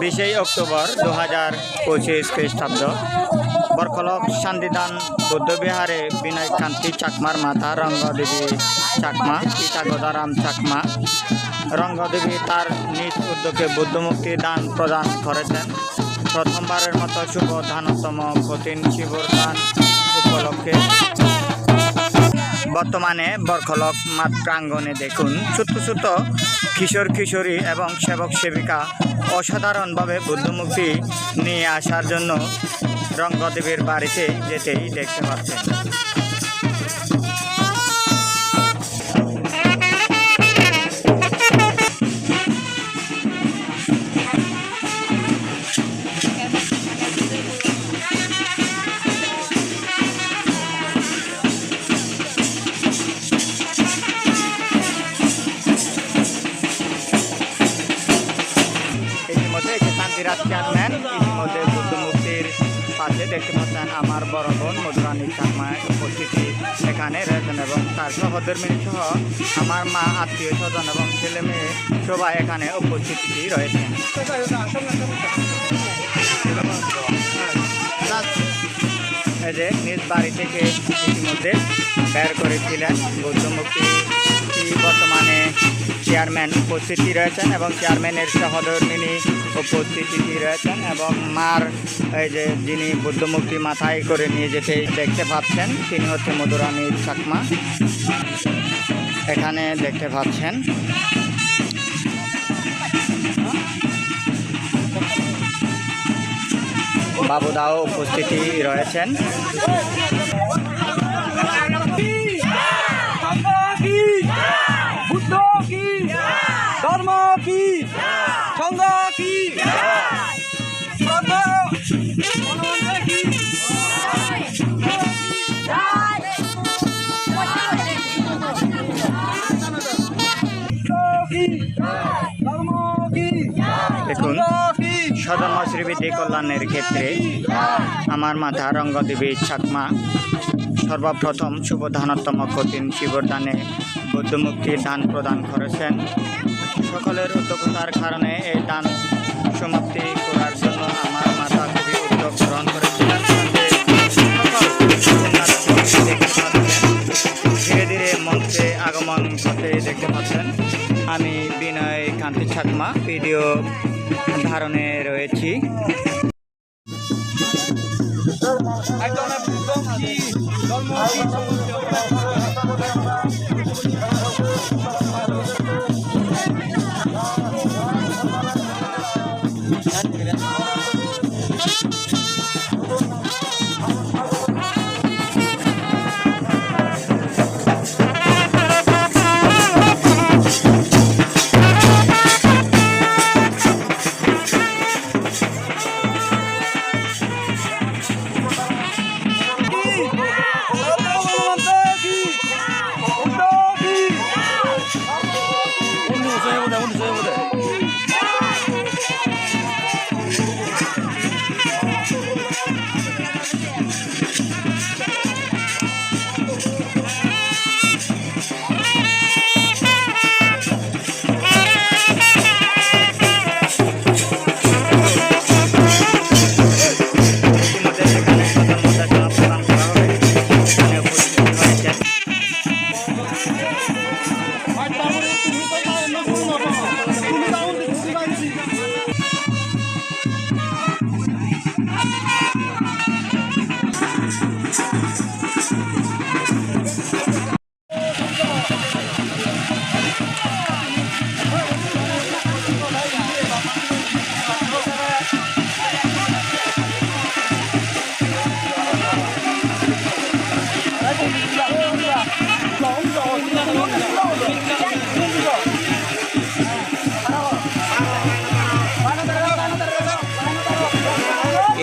বিশে অক্টোবর দু হাজার পঁচিশ খ্রিস্টাব্দ। বরকলক শান্তিদান বৌদ্ধবিহারে বিনয় কান্তি চাকমার মাতা রঙ্গদেবী চাকমা, পিতা গদারাম চাকমা। রঙ্গদেবী তার নিজ উদ্যোগে বুদ্ধমুক্তি দান প্রদান করেছেন। প্রথমবারের মতো শুভ ধানতম কঠিন শিবর দান উপলক্ষে। বর্তমানে বরখলক মাঠ প্রাঙ্গণে দেখুন ছোট্ট ছোট্ট কিশোর, কিশোরী এবং সেবক, সেবিকা অসাধারণভাবে বুদ্ধমুক্তি নিয়ে আসার জন্য রঙ্গদেবীর বাড়িতে যেতেই দেখতে পাচ্ছেন। শান্তিরাজ চেয়ারম্যান ইতিমধ্যে বুদ্ধমূর্তির পাশে দেখতে পাচ্ছেন আমার বড় বোন মধুরানী চাকমা উপস্থিতি। এখানে রয়েছেন এবং তার সহধর্মিনী সহ আমার মা, আত্মীয় স্বজন এবং ছেলে মেয়ে সবাই এখানে উপস্থিতি রয়েছেন এই যে নিজ বাড়ি থেকে ইতিমধ্যে বের করেছিলেন বুদ্ধমুক্তি বর্তমানে চেয়ারম্যান উপস্থিতি রয়েছেন এবং চেয়ারম্যানের সহধর্মিনী উপস্থিতি রয়েছেন এবং মার, এই যে যিনি বুদ্ধমুক্তি মাথায় করে নিয়ে যেতে দেখতে পাচ্ছেন, তিনি হচ্ছে মধুরানী চাকমা। এখানে দেখতে পাচ্ছেন। বাবুদাও উপস্থিতি রয়েছেন। কি? কি? দেখুন সদন শ্রীবিদ্যি কল্যাণের ক্ষেত্রে আমার মাথা রঙ্গদেবী চাকমা সর্বপ্রথম শুভ ধানোত্তম কঠিন শিবরদানে বুদ্ধমুক্তি দান প্রদান করেছেন। সকলের উদ্যোগতার কারণে এই দান সমাপ্তি করার জন্য আমার মাতা খুবই উদ্যোগ গ্রহণ করেছিলেন ধীরে ধীরে মঞ্চে আগমন করতে দেখতে পাচ্ছেন। আমি বিনয় কান্তি ছাকমা ভিডিও ধারণে রয়েছি।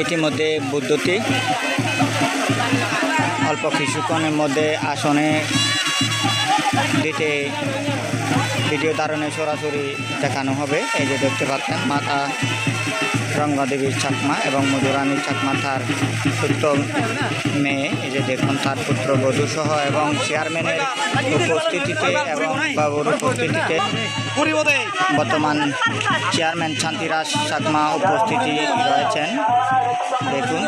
ইতিমধ্যে বৈদ্যুতিক অল্প কিছুক্ষণের মধ্যে আসনে দিতে ভিডিও ধারণে সরাসরি দেখানো হবে। এই যে দেখতে পাচ্ছেন মাতা রঙ্গদেবীর চাকমা এবং মধুরানীর চাকমা তার পুত্র মেয়ে। এই যে দেখুন, তার পুত্র বধূসহ এবং চেয়ারম্যানের উপস্থিতিতে এবং বাবুর উপস্থিতিতে বর্তমান চেয়ারম্যান শান্তিরাজ চাকমা উপস্থিতি রয়েছেন। দেখুন।